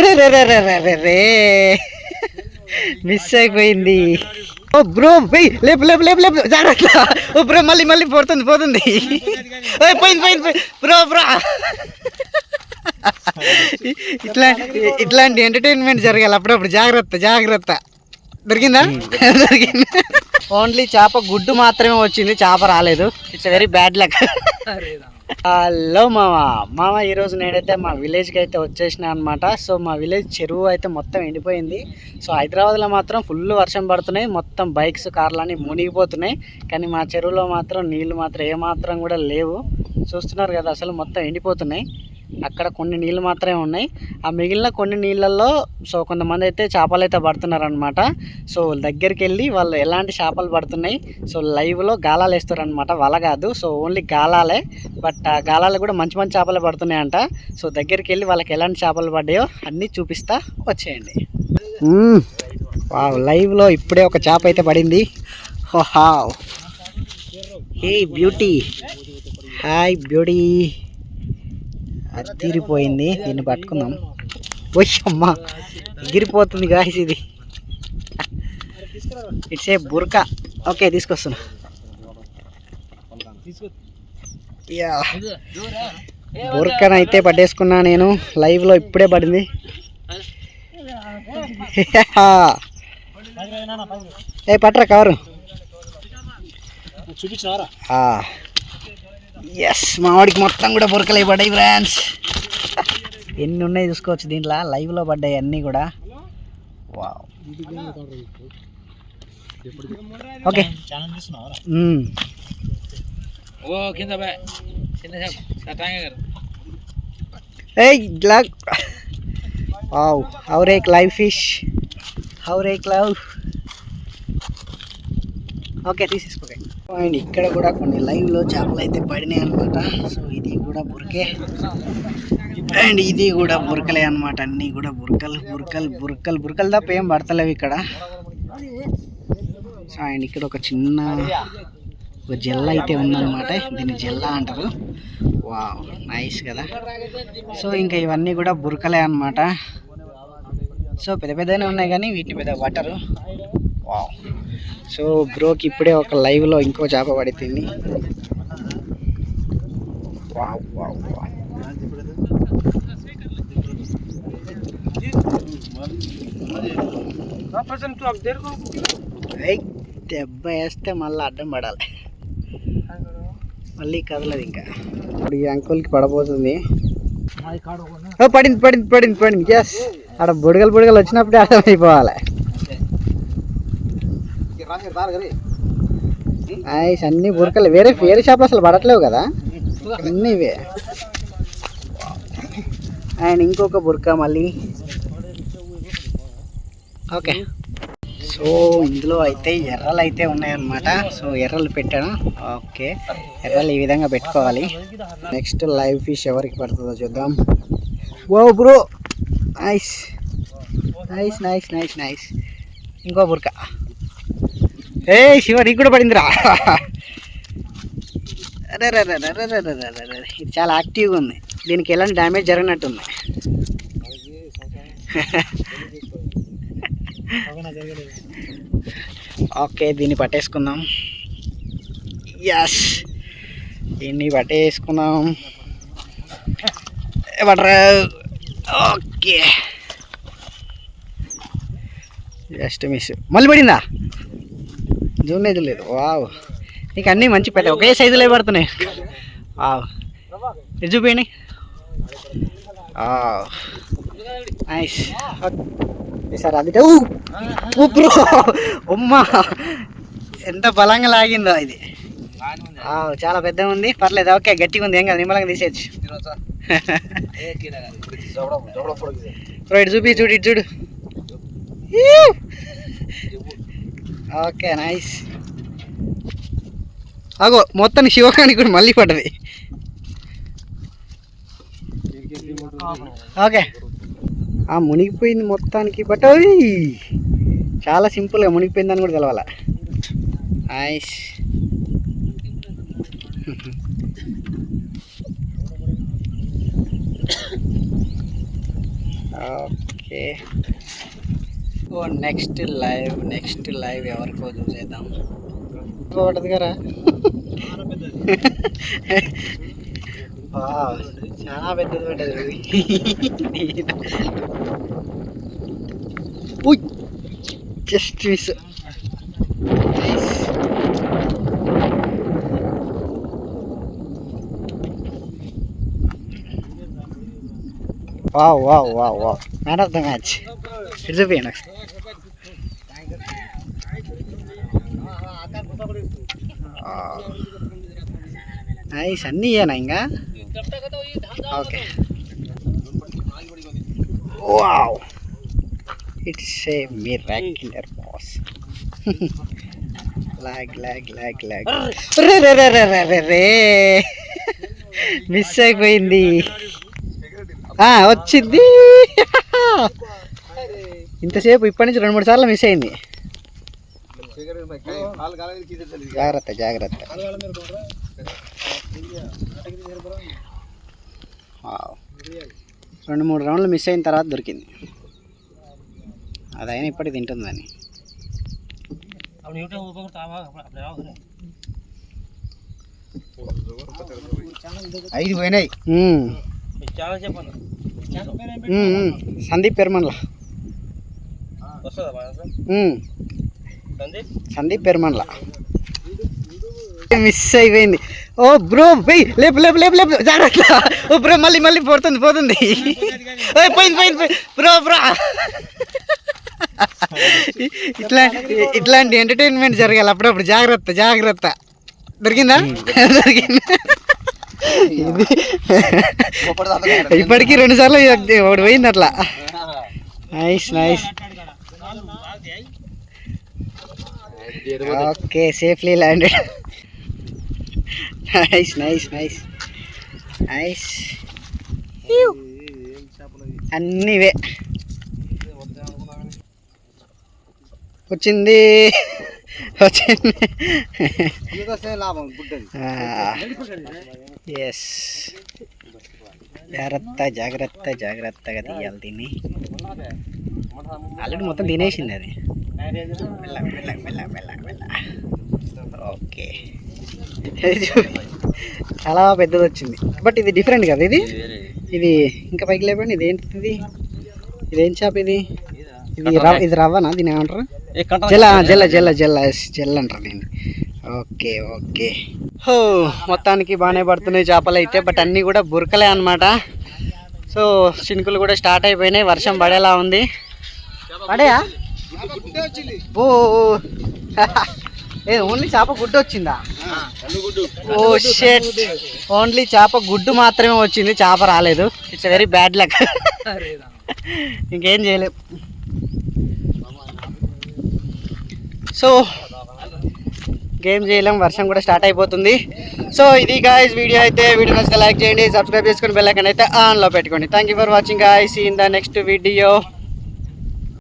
రే రే రే రే రే. రే రే మిస్ అయిపోయింది. ఓ బ్రో పోయి లేపు లేపు లేపు లేపు. జాగ్రత్త. ఓ బ్రో మళ్ళీ మళ్ళీ పోతుంది పోతుంది. పోయింది పోయింది బ్రో బ్రో. ఇట్లా ఇట్లాంటి ఎంటర్టైన్మెంట్ జరగాలి అప్పుడప్పుడు. జాగ్రత్త జాగ్రత్త. దొరికిందా? దొరికింది? ఓన్లీ చేప గుడ్డు మాత్రమే వచ్చింది. చేప రాలేదు. It's very bad luck hello మామ. మామ ఈరోజు నేనైతే మా విలేజ్కి అయితే వచ్చేసిన అనమాట సో మా విలేజ్ చెరువు అయితే మొత్తం ఎండిపోయింది. సో హైదరాబాద్లో మాత్రం ఫుల్ వర్షం పడుతున్నాయి. మొత్తం బైక్స్ కార్లు అన్నీ మునిగిపోతున్నాయి. కానీ మా చెరువులో మాత్రం నీళ్ళు మాత్రం ఏమాత్రం కూడా లేవు. చూస్తున్నారు కదా అసలు మొత్తం ఎండిపోతున్నాయి. అక్కడ కొన్ని నీళ్ళు మాత్రమే ఉన్నాయి. ఆ మిగిలిన కొన్ని నీళ్ళల్లో సో కొంతమంది అయితే చేపలు అయితే పడుతున్నారు అనమాట సో దగ్గరికి వెళ్ళి వాళ్ళు ఎలాంటి చేపలు పడుతున్నాయి. సో లైవ్లో గాలాలు వేస్తారు అనమాట వల కాదు. So only గాలాలే. బట్ ఆ గాలాలు కూడా మంచి మంచి చేపలు పడుతున్నాయంట. సో దగ్గరికి వెళ్ళి వాళ్ళకి ఎలాంటి చేపలు పడ్డాయో అన్నీ చూపిస్తా వచ్చేయండి. లైవ్లో ఇప్పుడే ఒక చేప అయితే పడింది. Have. Hey beauty. Hi beauty. తీరిపోయింది. దీన్ని పట్టుకుందాం. అమ్మా ఎగిరిపోతుంది గాయస్ ఇది. It's a burqa. ఓకే తీసుకొస్తున్నా. బుర్కను అయితే పట్టేసుకున్నా నేను. లైవ్లో ఇప్పుడే పడింది. ఏ పట్టరా కవరు. చూపించినారా? ఎస్ మావాడికి మొత్తం కూడా బురకలు పడ్డాయి ఫ్రాన్స్ ఎన్ని ఉన్నాయి చూసుకోవచ్చు దీంట్లో? లైవ్లో పడ్డాయి అన్నీ కూడా. వావ్ ఓకే మ్మ్. ఓ కింద ఏయ్ లాగ్ వావ్ హౌర్ ఏక్ లైవ్ ఫిష్ హౌర్ ఏక్ లవ్ ఓకే తీసేసుకోకే అండ్ ఇక్కడ కూడా కొన్ని లైవ్లో చేపలు అయితే పడినాయి అనమాట సో ఇది కూడా బురకే. అండ్ ఇది కూడా బురకలే అనమాట అన్నీ కూడా బురకలు బురకలు బురకలు బురకలు తప్ప ఏం పడతలేవు ఇక్కడ. సో అండ్ ఇక్కడ ఒక చిన్న ఒక జెల్ల అయితే ఉందన్నమాట. దీన్ని జెల్ల అంటారు. వావ్ నైస్ కదా. సో ఇంకా ఇవన్నీ కూడా బురకలే అన్నమాట. సో పెద్ద పెద్దనే ఉన్నాయి కానీ వీటిని పెద్ద వాటరు. వావ్. సో బ్రోకి ఇప్పుడే ఒక లైవ్లో ఇంకో చేప పడుతుంది దెబ్బ వేస్తే మళ్ళీ అడ్డం పడాలి. మళ్ళీ కదలదు ఇంకా. ఇప్పుడు ఈ అంకుల్కి పడబోతుంది. పడింది పడింది పడింది పడింది. ఎస్ ఆడ బుడగలు బుడగలు వచ్చినప్పుడే అర్థమైపోవాలి. ఐస్ అన్ని బురకలు వేరే వేరే షాప్లో అసలు పడట్లేవు కదా? అన్నీ ఇవే. అండ్ ఇంకొక బురక మళ్ళీ. ఓకే. సో ఇందులో అయితే ఎర్రలు అయితే ఉన్నాయన్నమాట. సో ఎర్రలు పెట్టాను. ఓకే. ఎర్రలు ఈ విధంగా పెట్టుకోవాలి. నెక్స్ట్ లైవ్ ఫిష్ ఎవరికి పడుతుందో చూద్దాం. ఓ bro nice nice nice nice nice ఇంకో బుర్కా. ఏ శివ నీకు కూడా పడిందిరా? ఇది చాలా యాక్టివ్గా ఉంది. దీనికి ఎలాంటి డ్యామేజ్ జరిగినట్టుంది ఓకే దీన్ని పట్టేసుకుందాం. ఎస్ దీన్ని పట్టేసుకున్నాం పడరా ఓకే. జస్ట్ మిస్ మళ్ళీ పడిందా? జూన్ అయితే లేదు. వావ్. నీకు అన్నీ మంచి పెద్ద ఒకే సైజులో పడుతున్నాయి. వావ్. ఇది చూపించండి. నైస్ సార్ అది ఉమ్మా ఎంత బలంగా లాగిందో ఇది. చాలా పెద్దగా ఉంది. పర్లేదు ఓకే గట్టిగా ఉంది. ఏం కాదు నిమ్మలంగా తీసేయచ్చు. బ్రో ఇటు చూపి చూడు ఇటు చూడు. ఓకే నైస్ అగో మొత్తం శివకానికి కూడా మళ్ళీ పడ్డది. ఓకే. ఆ మునిగిపోయింది మొత్తానికి బట్ అది చాలా సింపుల్గా మునిగిపోయిందని కూడా తెలవాల. Nice okay. Oh next live next live ఎవరికో చూసేద్దాం పడుతుంది కదా వావ్, చాలా పెద్దది పడ్డది just miss wow wow wow wow man of the match ఇటు ఒకసారి నైస్ అన్నీ ఇయ్యానా ఇంకా? Okay. Wow. It's a miraculous boss log లాగ్ లాగ్ లాగ్ రే రే రే రే రే రే మిస్ అయిపోయింది. ఆ, వచ్చింది. ఇంతసేపు ఇప్పటి నుంచి రెండు మూడు సార్లు మిస్ అయింది జాగ్రత్త జాగ్రత్త. రెండు మూడు రౌండ్లు మిస్ అయిన తర్వాత దొరికింది అదైనా ఇప్పటికి తింటుందని ఐదు పోయినాయి. సందీప్ పెరుమన్ల. సందీప్? పెరుమన్ల మిస్ అయిపోయింది. ఓ బ్రో పోయి లేపు లేపు లేపు లేపు. జాగ్రత్త. ఓ బ్రో మళ్ళీ మళ్ళీ పోతుంది పోతుంది. పోయింది పోయింది బ్రో బ్రో. ఇట్లా ఇట్లాంటి ఎంటర్టైన్మెంట్ జరగాలి అప్పుడప్పుడు. జాగ్రత్త జాగ్రత్త. దొరికిందా? దొరికింది? ఇది. ఇప్పటికీ రెండు సార్లు ఒకటి పోయింది అట్లా. Nice nice okay safely landed nice nice nice nice అన్నీ ఇవే వచ్చింది. వచ్చింది. ఎస్ జాగ్రత్త జాగ్రత్త జాగ్రత్తగా తీయాలి దీన్ని. ఆల్రెడీ మొత్తం తినేసింది అది. ఓకే. ఇది. చాలా పెద్దది వచ్చింది. బట్ ఇది డిఫరెంట్ కదా ఇది? ఇది ఇంకా పైకి లేపండి. ఇది ఏంటిది ఇదేం? చేప ఇది? ఇది రవ్వ ఇది రవ్వనా? దీని ఏమంటారు? జల జల జల జల జల్ అంటారు దీన్ని. Okay okay. హో మొత్తానికి బాగానే పడుతున్నాయి చేపలు అయితే బట్ అన్నీ కూడా బురకలే అనమాట సో చినుకులు కూడా స్టార్ట్ అయిపోయినాయి. వర్షం పడేలా ఉంది. పడేయా? ఓ ఏ ఓన్లీ చేప గుడ్డు వచ్చిందా? ఓ షెట్ ఓన్లీ చేప గుడ్డు మాత్రమే వచ్చింది చేప రాలేదు. ఇట్స్ వెరీ బ్యాడ్ లక్ ఇంకేం చేయలేం. సో గేమ్ చేయలేం వర్షం కూడా స్టార్ట్ అయిపోతుంది. సో ఇది గాయస్ వీడియో అయితే వీడియో నచ్చితే లైక్ చేయండి సబ్స్క్రైబ్ చేసుకుని బెల్ ఐకాన్ అయితే ఆన్లో పెట్టుకోండి. Thank you for watching guys in the next video